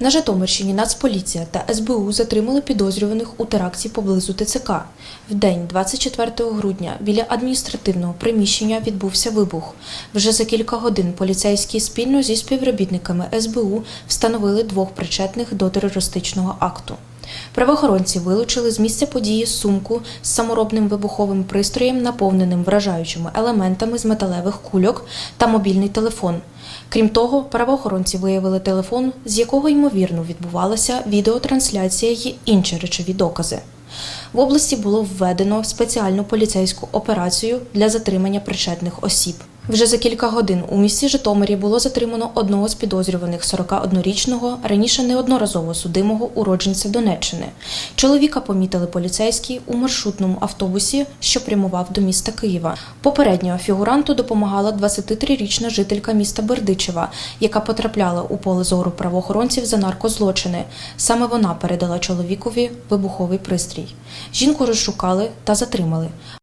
На Житомирщині Нацполіція та СБУ затримали підозрюваних у теракті поблизу ТЦК. В день 24 грудня біля адміністративного приміщення відбувся вибух. Вже за кілька годин поліцейські спільно зі співробітниками СБУ встановили двох причетних до терористичного акту. Правоохоронці вилучили з місця події сумку з саморобним вибуховим пристроєм, наповненим вражаючими елементами з металевих кульок та мобільний телефон. Крім того, правоохоронці виявили телефон, з якого ймовірно відбувалася відеотрансляція й інші речові докази. В області було введено спеціальну поліцейську операцію для затримання причетних осіб. Вже за кілька годин у місті Житомирі було затримано одного з підозрюваних 41-річного, раніше неодноразово судимого уродженця Донеччини. Чоловіка помітили поліцейські у маршрутному автобусі, що прямував до міста Києва. Попередньо фігуранту допомагала 23-річна жителька міста Бердичева, яка потрапляла у поле зору правоохоронців за наркозлочини. Саме вона передала чоловікові вибуховий пристрій. Жінку розшукали та затримали.